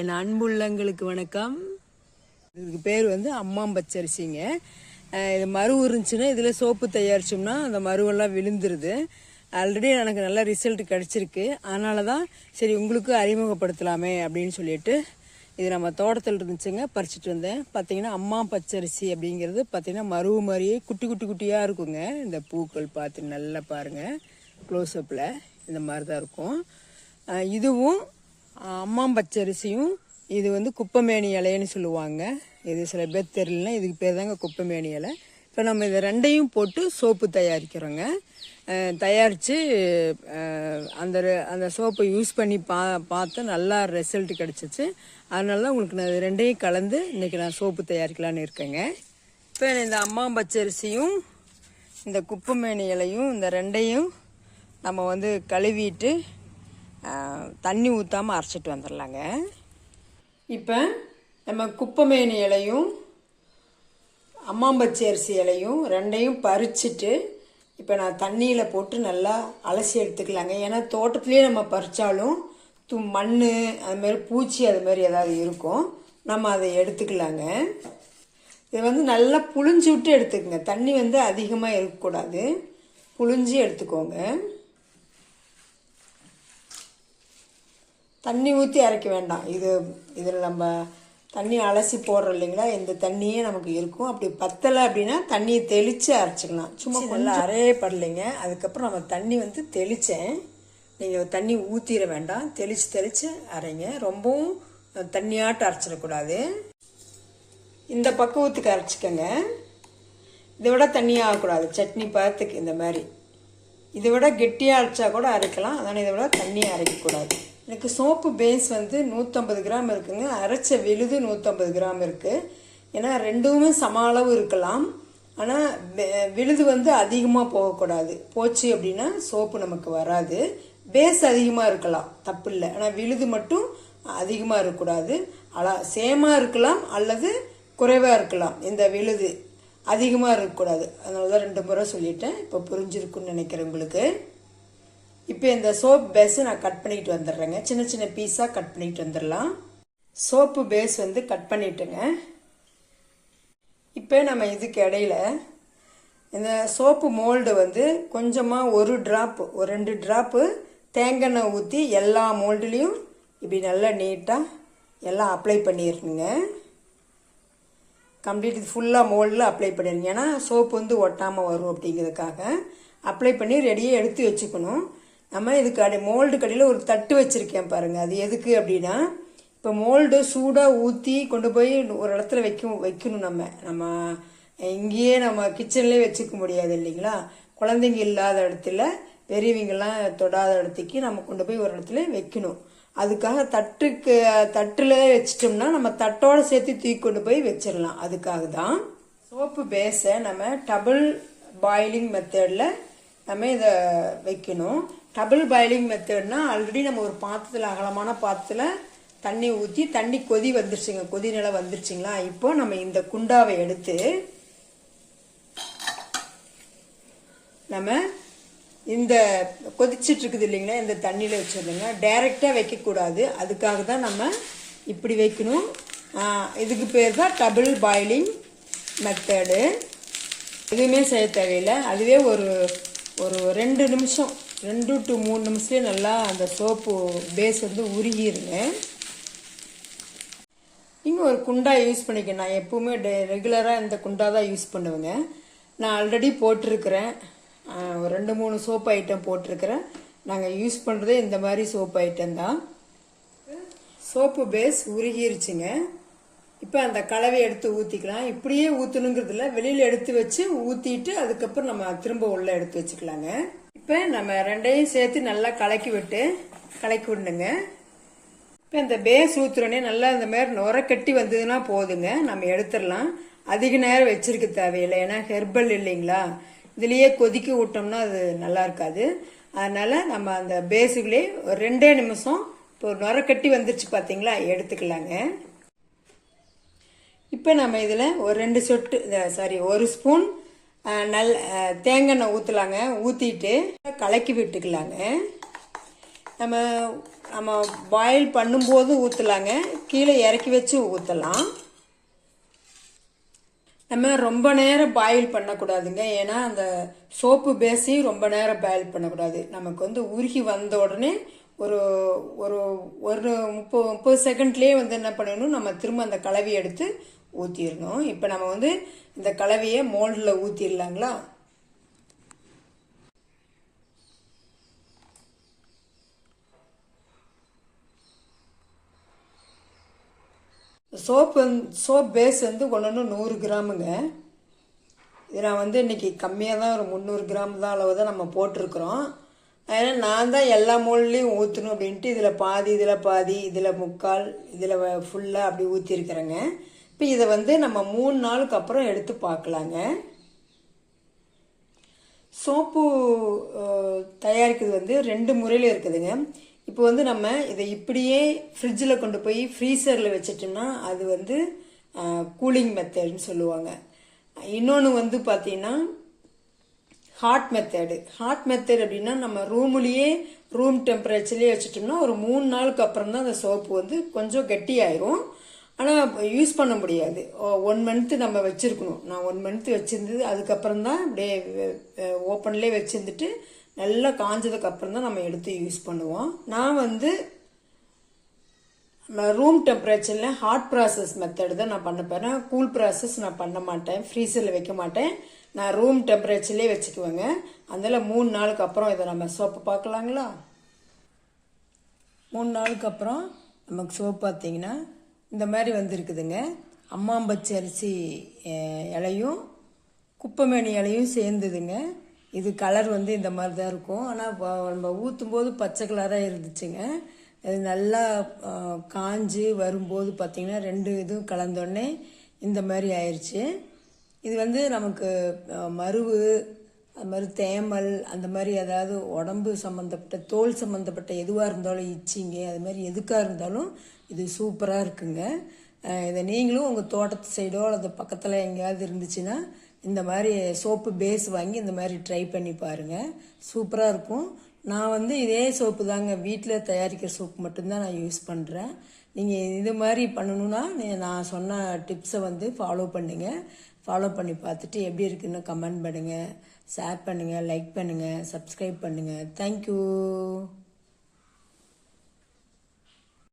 என் அன்புள்ளங்களுக்கு வணக்கம். இதுக்கு பேர் வந்து அம்மாம் பச்சரிசிங்க இது மறு இருந்துச்சுன்னா இதில் சோப்பு தயாரிச்சோம்னா அந்த மருவெல்லாம் விழுந்துருது. ஆல்ரெடி எனக்கு நல்ல ரிசல்ட் கிடச்சிருக்கு. அதனால தான் சரி உங்களுக்கு அறிமுகப்படுத்தலாமே அப்படின்னு சொல்லிட்டு இது நம்ம தோட்டத்தில் இருந்துச்சுங்க பறிச்சிட்டு வந்தேன். பார்த்தீங்கன்னா அம்மா பச்சரிசி அப்படிங்கிறது பார்த்தீங்கன்னா மருவு மாதிரியே குட்டி குட்டி குட்டியாக இருக்குங்க. இந்த பூக்கள் பார்த்து நல்லா பாருங்கள் க்ளோஸ்அப்பில் இந்த மாதிரி தான் இருக்கும் இதுவும் அம்மாம்பச்சரிசியும் இது வந்து குப்பமேனி இலைன்னு சொல்லுவாங்க. இது சில பேர் தெரியலனா இதுக்கு பேர் தாங்க குப்பமேனி இலை. இப்போ நம்ம இதை ரெண்டையும் போட்டு சோப்பு தயாரிக்கிறோங்க. தயாரித்து அந்த அந்த சோப்பை யூஸ் பண்ணி பா பார்த்து நல்லா ரிசல்ட் கிடச்சிச்சு. அதனால தான் உங்களுக்கு நான் ரெண்டையும் கலந்து இன்றைக்கி நான் சோப்பு தயாரிக்கலான்னு இருக்கேங்க. இப்போ இந்த அம்மா பச்சரிசியும் இந்த குப்பமேனி இலையும் இந்த ரெண்டையும் நம்ம வந்து கழுவிட்டு தண்ணி ஊற்றாமல் அரைச்சிட்டு வந்துடலாங்க இப்போ நம்ம குப்பமேனி இலையும் அம்மாம்பச்சி அரிசி இலையும் ரெண்டையும் பறிச்சுட்டு இப்போ நான் தண்ணியில் போட்டு நல்லா அலசி எடுத்துக்கலாங்க. ஏன்னா தோட்டத்துலேயே நம்ம பறித்தாலும் து மண் அதுமாரி பூச்சி அது மாதிரி ஏதாவது இருக்கும். நம்ம அதை எடுத்துக்கலாங்க. இது வந்து நல்லா புழிஞ்சு விட்டு எடுத்துக்கங்க. தண்ணி வந்து அதிகமாக இருக்கக்கூடாது. புழிஞ்சு எடுத்துக்கோங்க. தண்ணி ஊற்றி அரைக்க வேண்டாம். இது இதில் நம்ம தண்ணி அலசி போடுறோம் இல்லைங்களா? இந்த தண்ணியே நமக்கு இருக்கும். அப்படி பத்தலை அப்படின்னா தண்ணியை தெளித்து அரைச்சிக்கலாம். சும்மா கொஞ்சம் அரையே படலைங்க அதுக்கப்புறம் நம்ம தண்ணி வந்து தெளித்தேன் நீங்கள் தண்ணி ஊற்றிட வேண்டாம். தெளித்து தெளித்து அரைங்க. ரொம்பவும் தண்ணியாட்டு அரைச்சிடக்கூடாது. இந்த பக்குவத்துக்கு அரைச்சிக்கங்க. இதை விட தண்ணியாக ஆகக்கூடாது. சட்னி பதத்துக்கு இந்த மாதிரி. இதை விட கெட்டியாக அரைச்சா கூட அரைக்கலாம். ஆனால் இதை விட தண்ணியாக அரைக்கக்கூடாது. எனக்கு சோப்பு பேஸ் வந்து நூற்றம்பது கிராம் இருக்குங்க. அரைச்ச விழுது நூற்றம்பது கிராம் இருக்குது ஏன்னா ரெண்டுமே சம அளவு இருக்கலாம். ஆனால் விழுது வந்து அதிகமாக போகக்கூடாது. போச்சு அப்படின்னா சோப்பு நமக்கு வராது. பேஸ் அதிகமாக இருக்கலாம். தப்பு இல்லை ஆனால் விழுது மட்டும் அதிகமாக இருக்கக்கூடாது. அலா சேமாக இருக்கலாம் அல்லது குறைவாக இருக்கலாம். இந்த விழுது அதிகமாக இருக்கக்கூடாது. அதனால தான் ரெண்டு முறை சொல்லிட்டேன். இப்போ புரிஞ்சிருக்குன்னு நினைக்கிறேன் உங்களுக்கு. இப்போ இந்த சோப் பேஸை நான் கட் பண்ணிட்டு வந்துடுறேங்க. சின்ன சின்ன பீஸாக கட் பண்ணிட்டு வந்துடலாம். சோப்பு பேஸ் வந்து கட் பண்ணிட்டுங்க. இப்போ நம்ம இதுக்கு இடையில இந்த சோப்பு மோல்டு வந்து கொஞ்சமாக ஒரு ட்ராப் ஒரு ரெண்டு ட்ராப்பு தேங்காய் ஊற்றி எல்லா மோல்டுலேயும் இப்படி நல்லா நீட்டாக எல்லாம் அப்ளை பண்ணிடுங்க கம்ப்ளீட் இது ஃபுல்லாக மோல்டில் அப்ளை பண்ணிடுங்க ஏன்னா சோப்பு வந்து ஒட்டாமல் வரும் அப்படிங்கிறதுக்காக அப்ளை பண்ணி ரெடியாக எடுத்து வச்சுக்கணும். நம்ம இதுக்கு அடை மோல்டு கடையில் ஒரு தட்டு வச்சுருக்கேன் பாருங்கள் அது எதுக்கு அப்படின்னா இப்போ மோல்டு சூடாக ஊற்றி கொண்டு போய் ஒரு இடத்துல வைக்கும் வைக்கணும் நம்ம. நம்ம இங்கேயே நம்ம கிச்சன்லேயே வச்சுக்க முடியாது இல்லைங்களா? குழந்தைங்க இல்லாத இடத்துல பெரியவங்கெல்லாம் தொடாத இடத்துக்கு நம்ம கொண்டு போய் ஒரு இடத்துல வைக்கணும். அதுக்காக தட்டுக்கு தட்டில் வச்சிட்டோம்னா நம்ம தட்டோடு சேர்த்து தூக்கி கொண்டு போய் வச்சிடலாம். அதுக்காக தான் சோப்பு பேஸை நம்ம டபுள் பாயிலிங் மெத்தடில் நம்ம இதை வைக்கணும். டபுள் பாயிலிங் மெத்தட்னா ஆல்ரெடி நம்ம ஒரு பாத்திரத்தில் அகலமான பாத்திரத்தில் தண்ணி ஊற்றி தண்ணி கொதி வந்துருச்சுங்க. கொதி நிலை வந்துருச்சுங்களா? இப்போ நம்ம இந்த குண்டாவை எடுத்து நம்ம இந்த கொதிச்சிட்ருக்குது இல்லைங்களா? இந்த தண்ணியில் வச்சிருந்தோங்க டைரெக்டாக வைக்கக்கூடாது. அதுக்காக தான் நம்ம இப்படி வைக்கணும். இதுக்கு பேர் தான் டபுள் பாயிலிங் மெத்தடு எதுவுமே செய்ய தேவையில்லை. அதுவே ஒரு ஒரு ரெண்டு நிமிஷம் ரெண்டு டு மூணு நிமிஷத்துலேயே நல்லா அந்த சோப்பு பேஸ் வந்து உருகிருங்க. நீங்கள் ஒரு குண்டா யூஸ் பண்ணிக்க நான் எப்பவுமே டெ ரெகுலராக இந்த குண்டா தான் யூஸ் பண்ணுவேங்க. நான் ஆல்ரெடி போட்டிருக்கிறேன். ஒரு ரெண்டு மூணு சோப்பு ஐட்டம் போட்டிருக்கிறேன். நாங்கள் யூஸ் பண்ணுறதே இந்த மாதிரி சோப்பு ஐட்டம் தான். சோப்பு பேஸ் உருகிருச்சுங்க. இப்போ அந்த கலவை எடுத்து ஊற்றிக்கலாம் இப்படியே ஊற்றணுங்கிறதுல வெளியில் எடுத்து வச்சு ஊற்றிட்டு அதுக்கப்புறம் நம்ம திரும்ப உள்ள எடுத்து வச்சுக்கலாங்க. இப்போ நம்ம ரெண்டையும் சேர்த்து நல்லா கலக்கி விட்டு கலக்கி விடணுங்க. இப்போ இந்த பேஸ் ஊத்துறோன்னே நல்லா இந்த மாதிரி நுர கட்டி வந்ததுன்னா போதுங்க. நம்ம எடுத்துடலாம். அதிக நேரம் வச்சிருக்க தேவையில்லை. ஏன்னா ஹெர்பல் இல்லைங்களா? இதுலேயே கொதிக்க விட்டோம்னா அது நல்லா இருக்காது. அதனால் நம்ம அந்த பேஸுக்குள்ளே ஒரு ரெண்டே நிமிஷம் இப்போ நுர கட்டி வந்துருச்சு பார்த்தீங்களா எடுத்துக்கலாங்க. இப்போ நம்ம இதில் ஒரு ரெண்டு சொட்டு சாரி ஒரு ஸ்பூன் நல் தேங்காய் எண்ணெய் ஊற்றலாங்க ஊற்றிட்டு கலக்கி விட்டுக்கலாங்க. நம்ம நம்ம பாயில் பண்ணும்போது ஊற்றலாங்க கீழே இறக்கி வச்சு ஊற்றலாம் நம்ம ரொம்ப நேரம் பாயில் பண்ணக்கூடாதுங்க. ஏன்னா அந்த சோப்பு பேஸையும் ரொம்ப நேரம் பாயில் பண்ணக்கூடாது. நமக்கு வந்து உருகி வந்த உடனே ஒரு ஒரு ஒரு முப்பது முப்பது செகண்ட்லேயே வந்து என்ன பண்ணணும்? நம்ம திரும்ப அந்த கலவையை எடுத்து ஊற்றிடணும் இப்போ நம்ம வந்து இந்த கலவையை மோல்டில் ஊற்றிடலாங்களா சோப்பு வந்து சோப் பேஸ் வந்து ஒன்று ஒன்று நூறு கிராமுங்க. இது நான் வந்து இன்னைக்கு கம்மியாக தான் ஒரு முந்நூறு கிராம் தான் அளவு தான் நம்ம போட்டிருக்கிறோம். அதனால் நான் தான் எல்லா மூலையும் ஊற்றணும் அப்படின்ட்டு இதில் பாதி இதில் பாதி இதில் முக்கால் இதில் ஃபுல்லாக அப்படி ஊற்றிருக்கிறேங்க இப்போ இதை வந்து நம்ம மூணு நாளுக்கு அப்புறம் எடுத்து பார்க்கலாங்க சோப்பு தயாரிக்கிறது வந்து ரெண்டு முறையில் இருக்குதுங்க. இப்போ வந்து நம்ம இதை இப்படியே ஃப்ரிட்ஜில் கொண்டு போய் ஃப்ரீசரில் வச்சிட்டோம்னா அது வந்து கூலிங் மெத்தட்னு சொல்லுவாங்க. இன்னொன்று வந்து பார்த்தீங்கன்னா ஹாட் மெத்தடு ஹாட் மெத்தட் அப்படின்னா நம்ம ரூம்லேயே ரூம் டெம்பரேச்சர்லேயே வச்சுட்டோம்னா ஒரு மூணு நாளுக்கு அப்புறம் தான் அந்த சோப்பு வந்து கொஞ்சம் கெட்டியாயிரும். ஆனால் யூஸ் பண்ண முடியாது. ஒன் மந்த்து நம்ம வச்சுருக்கணும். நான் ஒன் மந்த்து வச்சுருந்தது அதுக்கப்புறம் தான் அப்படியே ஓப்பன்லேயே வச்சுருந்துட்டு நல்லா காஞ்சதுக்கப்புறம் தான் நம்ம எடுத்து யூஸ் பண்ணுவோம். நான் வந்து ரூம் டெம்பரேச்சரில் ஹாட் ப்ராசஸ் மெத்தட் தான் நான் பண்ண போகிறேன் கூல் ப்ராசஸ் நான் பண்ண மாட்டேன். ஃப்ரீசரில் வைக்க மாட்டேன். நான் ரூம் டெம்பரேச்சர்லேயே வச்சுக்குவேங்க. அதனால் மூணு நாளுக்கு அப்புறம் இதை நம்ம சோப்பு பார்க்கலாங்களா? மூணு நாளுக்கு அப்புறம் நமக்கு சோப்பு பார்த்தீங்கன்னா இந்த மாதிரி வந்திருக்குதுங்க. அம்மாம்பச்சி அரிசி இலையும் குப்பைமேனி இலையும் சேர்ந்துதுங்க. இது கலர் வந்து இந்த மாதிரி தான் இருக்கும் ஆனால் நம்ம ஊற்றும் போது பச்சை கலராக இருந்துச்சுங்க. அது நல்லா காஞ்சி வரும்போது பார்த்திங்கன்னா ரெண்டு இதுவும் கலந்தோடனே இந்த மாதிரி ஆயிடுச்சு இது வந்து நமக்கு மருவு அது மாதிரி தேமல் அந்த மாதிரி ஏதாவது உடம்பு சம்மந்தப்பட்ட தோல் சம்மந்தப்பட்ட எதுவாக இருந்தாலும் இச்சிங்க அது மாதிரி எதுக்காக இருந்தாலும் இது சூப்பராக இருக்குங்க. இதை நீங்களும் உங்கள் தோட்டத்து சைடோ அல்லது பக்கத்தில் எங்கேயாவது இருந்துச்சுன்னா இந்த மாதிரி சோப்பு பேஸ் வாங்கி இந்த மாதிரி ட்ரை பண்ணி பாருங்கள் சூப்பராக இருக்கும். நான் வந்து இதே சோப்பு தாங்க வீட்டில் தயாரிக்கிற சோப்பு மட்டும்தான் நான் யூஸ் பண்ணுறேன் நீங்கள் இது மாதிரி பண்ணணுன்னா நீ- நான் சொன்ன டிப்ஸை வந்து ஃபாலோ பண்ணுங்கள் ஃபாலோ பண்ணி பார்த்துட்டு எப்படி இருக்குன்னு கமெண்ட் பண்ணுங்கள் ஷேர் பண்ணுங்கள் லைக் பண்ணுங்கள் சப்ஸ்கிரைப் பண்ணுங்கள் தேங்க்யூ